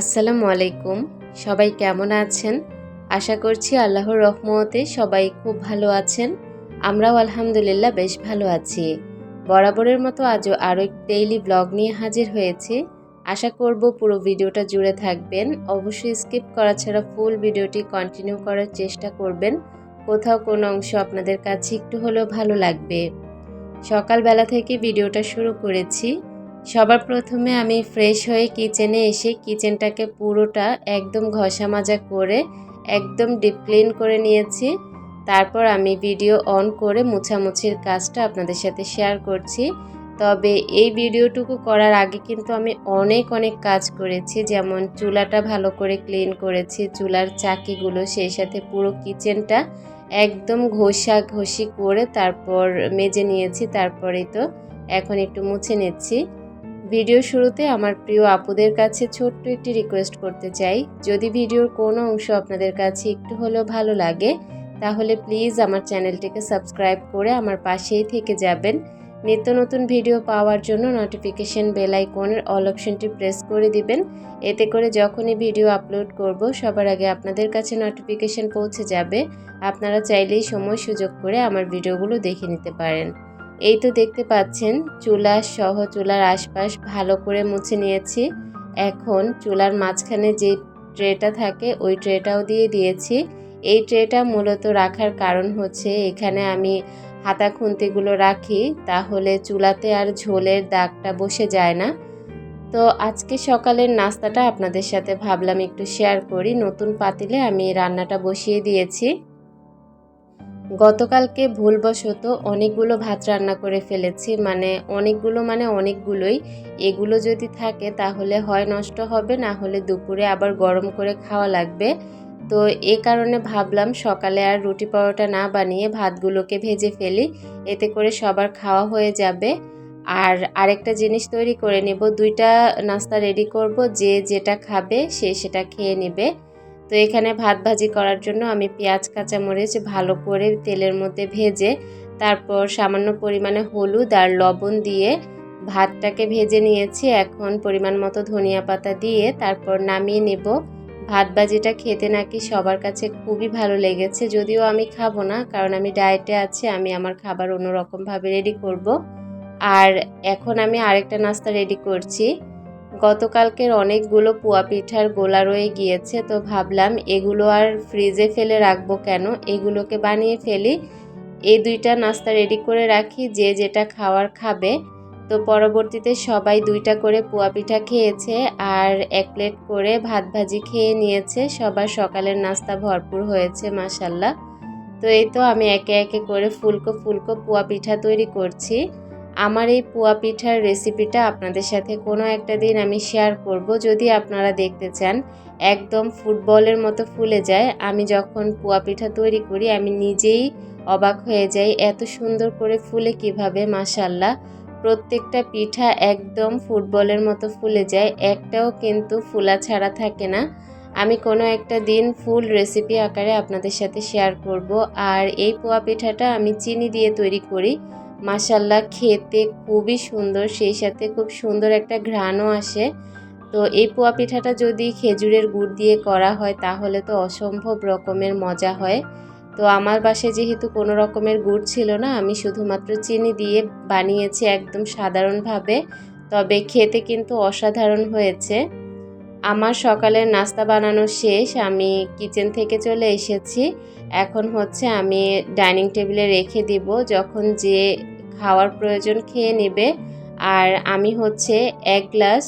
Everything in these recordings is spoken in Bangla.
আসসালামু আলাইকুম। সবাই কেমন আছেন? আশা করছি আল্লাহর রহমতে সবাই খুব ভালো আছেন। আমরাও আলহামদুলিল্লাহ বেশ ভালো আছি। বরাবরের মতো আজও আরও ডেইলি ব্লগ নিয়ে হাজির হয়েছি। আশা করব পুরো ভিডিওটা জুড়ে থাকবেন। অবশ্যই স্কিপ করা ছাড়া ফুল ভিডিওটি কন্টিনিউ করার চেষ্টা করবেন। কোথাও কোনো অংশ আপনাদের কাছে একটু হলেও ভালো লাগবে। সকালবেলা থেকে ভিডিওটা শুরু করেছি। সবার প্রথমে আমি ফ্রেশ হয়ে কিচেনে এসে কিচেনটাকে পুরোটা একদম ঘষা মাজা করে একদম ডিপ ক্লিন করে নিয়েছি। তারপর আমি ভিডিও অন করে মুছামুছির কাজটা আপনাদের সাথে শেয়ার করছি। তবে এই ভিডিওটুকু করার আগে কিন্তু আমি অনেক অনেক কাজ করেছি। যেমন চুলাটা ভালো করে ক্লিন করেছি, চুলার চাকিগুলো সেই সাথে পুরো কিচেনটা একদম ঘষা ঘষি করে তারপর মেজে নিয়েছি, তারপরেই তো এখন একটু মুছে নিচ্ছি। ভিডিও শুরুতে আমার প্রিয় আপুদের কাছে ছোট্ট একটি রিকোয়েস্ট করতে চাই। যদি ভিডিওর কোনো অংশ আপনাদের কাছে একটু হলেও ভালো লাগে, তাহলে প্লিজ আমার চ্যানেলটিকে সাবস্ক্রাইব করে আমার পাশেই থেকে যাবেন। নিত্য নতুন ভিডিও পাওয়ার জন্য নোটিফিকেশন বেল আইকনের অল অপশনটি প্রেস করে দিবেন। এতে করে যখনই ভিডিও আপলোড করব, সবার আগে আপনাদের কাছে নোটিফিকেশন পৌঁছে যাবে। আপনারা চাইলেই সময় সুযোগ করে আমার ভিডিওগুলো দেখে নিতে পারেন। এই তো দেখতে পাচ্ছেন চুলা সহ চুলার আশপাশ ভালো করে মুছে নিয়েছি। এখন চুলার মাঝখানে যে ট্রেটা থাকে, ওই ট্রেটাও দিয়ে দিয়েছি। এই ট্রেটা মূলত রাখার কারণ হচ্ছে এখানে আমি হাতা খুন্তিগুলো রাখি, তাহলে চুলাতে আর ঝোলের দাগটা বসে যায় না। তো আজকে সকালের নাস্তাটা আপনাদের সাথে ভাবলাম একটু শেয়ার করি। নতুন পাতিলে আমি রান্নাটা বসিয়ে দিয়েছি। গতকালকে ভুলবশত অনেকগুলো ভাত রান্না করে ফেলেছি মানে অনেকগুলো মানে অনেকগুলোই। এগুলো যদি থাকে তাহলে হয় নষ্ট হবে, না হলে দুপুরে আবার গরম করে খাওয়া লাগবে। তো এ কারণে ভাবলাম সকালে আর রুটি পরোটা না বানিয়ে ভাতগুলোকে ভেজে ফেলি, এতে করে সবার খাওয়া হয়ে যাবে। আর আরেকটা জিনিস তৈরি করে নেব, দুইটা নাস্তা রেডি করব, যে যেটা খাবে সে সেটা খেয়ে নেবে। তো এখানে ভাত ভাজি করার জন্য আমি পেঁয়াজ, কাঁচামরিচ ভালো করে তেলের মধ্যে ভেজে, তারপর সামান্য পরিমাণে হলুদ আর লবণ দিয়ে ভাতটাকে ভেজে নিয়েছি। এখন পরিমাণ মতো ধনিয়া পাতা দিয়ে তারপর নামিয়ে নেব। ভাত ভাজিটা খেতে নাকি সবার কাছে খুবই ভালো লেগেছে, যদিও আমি খাব না, কারণ আমি ডায়েটে আছি, আমি আমার খাবার অন্যরকমভাবে রেডি করব। আর এখন আমি আরেকটা নাস্তা রেডি করছি। গতকালকের অনেকগুলো পুয়া পিঠার গোলা রয়ে গিয়েছে, তো ভাবলাম এগুলো আর ফ্রিজে ফেলে রাখব কেন? এগুলোকে বানিয়ে ফেলি। এই দুইটা নাস্তা রেডি করে রাখি, যে যেটা খাওয়ার খাবে। তো পরবর্তীতে সবাই দুইটা করে পুয়া পিঠা খেয়েছে আর এক প্লেট করে ভাত ভাজি খেয়ে নিয়েছে। সবার সকালের নাস্তা ভরপুর হয়েছে মাসাল্লাহ তো এই তো আমি একে একে করে ফুলকো ফুলকো পুয়া পিঠা তৈরি করছি। আমার এই পুয়া পিঠার রেসিপিটা আপনাদের সাথে কোনো একটা দিন আমি শেয়ার করব। যদি আপনারা দেখতে চান, একদম ফুটবলের মতো ফুলে যায়। আমি যখন পুয়া পিঠা তৈরি করি, আমি নিজেই অবাক হয়ে যাই, এত সুন্দর করে ফুলে কীভাবে মাসাল্লাহ প্রত্যেকটা পিঠা একদম ফুটবলের মতো ফুলে যায়, একটাও কিন্তু ফুলা ছাড়া থাকে না। আমি কোনো একটা দিন ফুল রেসিপি আকারে আপনাদের সাথে শেয়ার করব। আর এই পোয়া পিঠাটা আমি চিনি দিয়ে তৈরি করি। মাসাল্লাহ খেতে খুবই সুন্দর, সেই সাথে খুব সুন্দর একটা ঘ্রাণও আসে। তো এই পোয়া পিঠাটা যদি খেজুরের গুড় দিয়ে করা হয়, তাহলে তো অসম্ভব রকমের মজা হয়। তো আমার বাসায় যেহেতু কোনো রকমের গুড় ছিল না, আমি শুধুমাত্র চিনি দিয়ে বানিয়েছি একদম সাধারণভাবে। তবে খেতে কিন্তু অসাধারণ হয়েছে। আমার সকালের নাস্তা বানানো শেষ, আমি কিচেন থেকে চলে এসেছি। এখন হচ্ছে আমি ডাইনিং টেবিলে রেখে দিব, যখন যে খাওয়ার প্রয়োজন খেয়ে নেবে। আর আমি হচ্ছে এক গ্লাস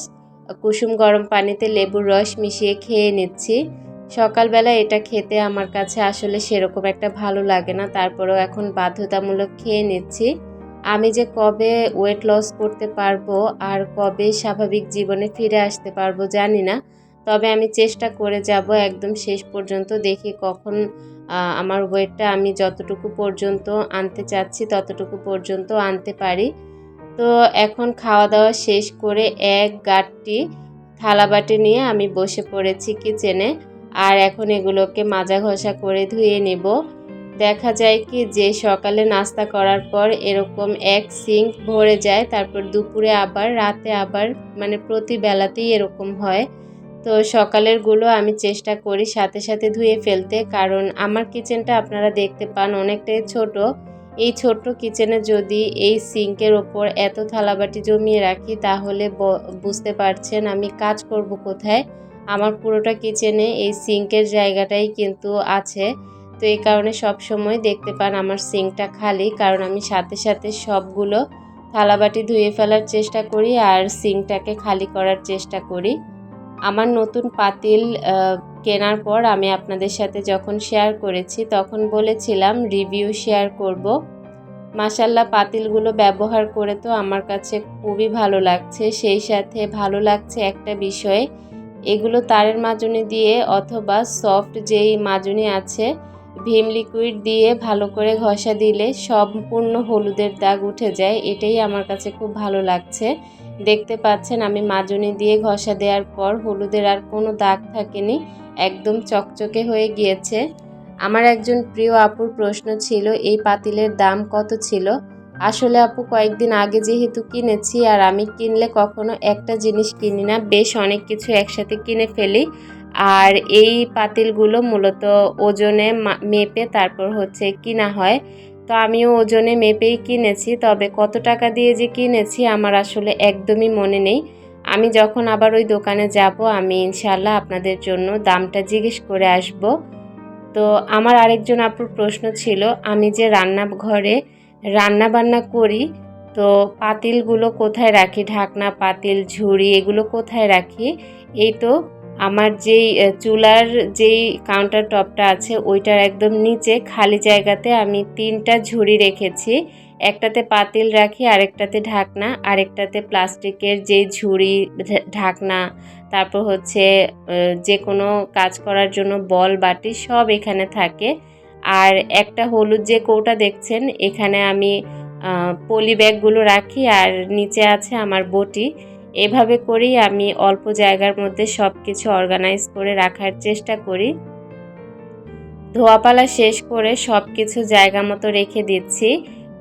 কুসুম গরম পানিতে লেবুর রস মিশিয়ে খেয়ে নিচ্ছি। সকালবেলা এটা খেতে আমার কাছে আসলে সেরকম একটা ভালো লাগে না, তারপরেও এখন বাধ্যতামূলক খেয়ে নিচ্ছি। আমি যে কবে ওয়েট লস করতে পারব আর কবে স্বাভাবিক জীবনে ফিরে আসতে পারব জানি না। তবে আমি চেষ্টা করে যাব একদম শেষ পর্যন্ত দেখি কখন আমার ওয়েটটা আমি যতটুকু পর্যন্ত আনতে চাচ্ছি ততটুকু পর্যন্ত আনতে পারি। তো এখন খাওয়া দাওয়া শেষ করে এক গাঁটটি থালাবাটি নিয়ে আমি বসে পড়েছি কিচেনে আর এখন এগুলোকে মাজা ঘষা করে ধুয়ে নেব। দেখা যায় কি যে সকালে নাস্তা করার পর এরকম এক সিঙ্ক ভরে যায়, তারপর দুপুরে আবার, রাতে আবার মানে প্রতি বেলাতেই এরকম হয়। তো সকালেরগুলো আমি চেষ্টা করি সাথে সাথে ধুয়ে ফেলতে, কারণ আমার কিচেনটা আপনারা দেখতে পান অনেকটাই ছোট। এই ছোট্ট কিচেনে যদি এই সিঙ্কের ওপর এত থালাবাটি জমিয়ে রাখি, তাহলে বুঝতে পারছেন আমি কাজ করব কোথায়। আমার পুরোটা কিচেনে এই সিঙ্কের জায়গাটাই কিন্তু আছে। তো এই কারণে সব সময় দেখতে পান আমার সিঙ্কটা খালি, কারণ আমি সাথে সাথে সবগুলো থালাবাটি ধুয়ে ফেলার চেষ্টা করি আর সিঙ্কটাকে খালি করার চেষ্টা করি। আমার নতুন পাতিল কেনার পর আমি আপনাদের সাথে যখন শেয়ার করেছি তখন বলেছিলাম রিভিউ শেয়ার করব। মাসাল্লাহ পাতিলগুলো ব্যবহার করে তো আমার কাছে খুবই ভালো লাগছে, সেই সাথে ভালো লাগছে একটা বিষয়, এগুলো তারের মাজুনি দিয়ে অথবা সফট যেই মাজুনি আছে ভীম লিকুইড দিয়ে ভালো করে ঘষা দিলে সম্পূর্ণ হলুদের দাগ উঠে যায়, এটাই আমার কাছে খুব ভালো লাগছে। দেখতে পাচ্ছেন, আমি মাজুনি দিয়ে ঘষা দেওয়ার পর হলুদের আর কোনো দাগ থাকেনি, একদম চকচকে হয়ে গিয়েছে। আমার একজন প্রিয় আপুর প্রশ্ন ছিল, এই পাতিলের দাম কত ছিল? আসলে আপু, কয়েকদিন আগে যেহেতু কিনেছি আর আমি কিনলে কখনো একটা জিনিস কিনি না, বেশ অনেক কিছু একসাথে কিনে ফেলি। আর এই পাতিলগুলো মূলত ওজনে মেপে তারপর হচ্ছে কিনা হয়। তো আমিও ওজনে মেপেই কিনেছি, তবে কত টাকা দিয়ে যে কিনেছি আমার আসলে একদমই মনে নেই। আমি যখন আবার ওই দোকানে যাব, আমি ইনশাল্লাহ আপনাদের জন্য দামটা জিজ্ঞেস করে আসব। তো আমার আরেকজন আপুর প্রশ্ন ছিল, আমি যে রান্নাঘরে রান্না বান্না করি, তো পাতিলগুলো কোথায় রাখি? ঢাকনা, পাতিল, ঝুড়ি, এগুলো কোথায় রাখি? এই তো আমার যেই চুলার যেই কাউন্টার টপটা আছে, ওইটার একদম নিচে খালি জায়গাতে আমি তিনটা ঝুড়ি রেখেছি। একটাতে পাতিল রাখি, আরেকটাতে ঢাকনা, আরেকটাতে প্লাস্টিকের যে ঝুড়ি ঢাকনা, তারপর হচ্ছে যে কোনো কাজ করার জন্য বল, বাটি সব এখানে থাকে। আর একটা হলুদ যে কৌটা দেখছেন, এখানে আমি পলি ব্যাগগুলো রাখি, আর নিচে আছে আমার বটি। এভাবে করেই আমি অল্প জায়গার মধ্যে সব কিছু অর্গানাইজ করে রাখার চেষ্টা করি। ধোয়াপালা শেষ করে সব কিছু জায়গা মতো রেখে দিচ্ছি।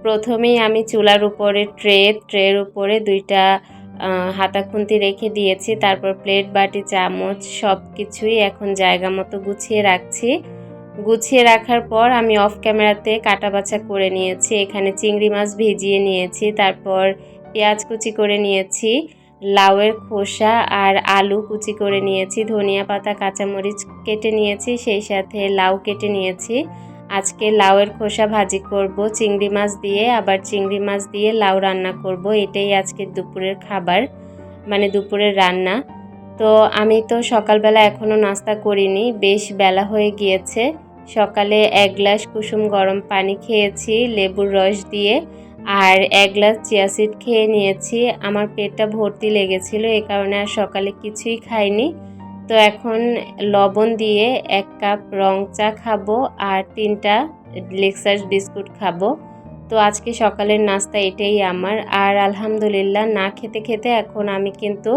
প্রথমেই আমি চুলার উপরে ট্রে, ট্রের উপরে দুইটা হাতা খুন্তি রেখে দিয়েছি। তারপর প্লেট, বাটি, চামচ সব কিছুই এখন জায়গা মতো গুছিয়ে রাখছি। গুছিয়ে রাখার পর আমি অফ ক্যামেরাতে কাটা বাছা করে নিয়েছি। এখানে চিংড়ি মাছ ভিজিয়ে নিয়েছি। তারপর পেঁয়াজ কুচি করে নিয়েছি। লাউয়ের খোসা আর আলু কুচি করে নিয়েছি, ধনিয়া পাতা, কাঁচামরিচ কেটে নিয়েছি, সেই সাথে লাউ কেটে নিয়েছি। আজকে লাউয়ের খোসা ভাজি করব, চিংড়ি মাছ দিয়ে, আবার চিংড়ি মাছ দিয়ে লাউ রান্না করব, এটাই আজকে দুপুরের খাবার মানে দুপুরের রান্না। তো আমি তো সকালবেলা এখনও নাস্তা করিনি, বেশ বেলা হয়ে গিয়েছে। সকালে এক গ্লাস কুসুম গরম পানি খেয়েছি, লেবুর রস দিয়ে। আর এক গ্লাস চিয়াসিড খেয়ে নিয়েছি। আমার পেটটা ভর্তি লেগেছিল, এ কারণে আর সকালে কিছুই খাইনি। তো এখন লবণ দিয়ে এক কাপ রং চা খাব আর তিনটা লেক্সার্স বিস্কুট খাব। তো আজকে সকালের নাস্তা এটাই আমার। আর আলহামদুলিল্লাহ না খেতে খেতে এখন আমি কিন্তু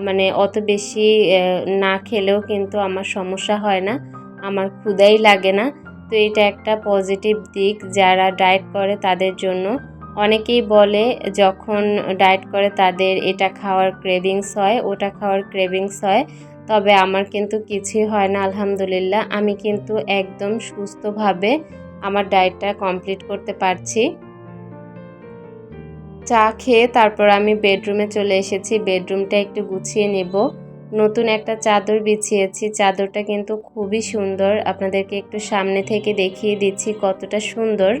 মানে অত বেশি না খেলেও কিন্তু আমার সমস্যা হয় না। আমার ক্ষুদাই লাগে না। তো এটা একটা পজিটিভ দিক, যারা ডায়েট করে তাদের জন্য। অনেকেই বলে যখন ডায়েট করে তাদের এটা খাওয়ার ক্রেভিংস হয়, ওটা খাওয়ার ক্রেভিংস হয়। তবে আমার কিন্তু কিছুই হয় না, আলহামদুলিল্লাহ। আমি কিন্তু একদম সুস্থভাবে আমার ডায়েটটা কমপ্লিট করতে পারছি। চা খেয়ে তারপর আমি বেডরুমে চলে এসেছি। বেডরুমটা একটু গুছিয়ে নেব। নতুন একটা চাদর বিছিয়েছি। চাদরটা কিন্তু খুবই সুন্দর। আপনাদেরকে একটু সামনে থেকে দেখিয়ে দিচ্ছি কতটা সুন্দর।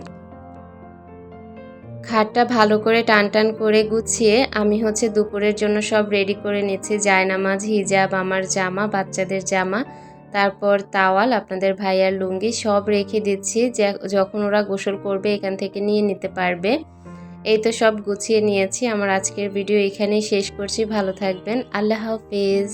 খাটটা ভালো করে টান টান করে গুছিয়ে আমি হচ্ছে দুপুরের জন্য সব রেডি করে নিচ্ছি। জায়নামাজ, হিজাব, আমার জামা, বাচ্চাদের জামা, তারপর তাওয়াল, আপনাদের ভাইয়ার লুঙ্গি সব রেখে দিচ্ছি। যখন ওরা গোসল করবে এখান থেকে নিয়ে নিতে পারবে। এই তো সব গুছিয়ে নিয়েছি। আমার আজকের ভিডিও এখানেই শেষ করছি। ভালো থাকবেন। আল্লাহ হাফিজ।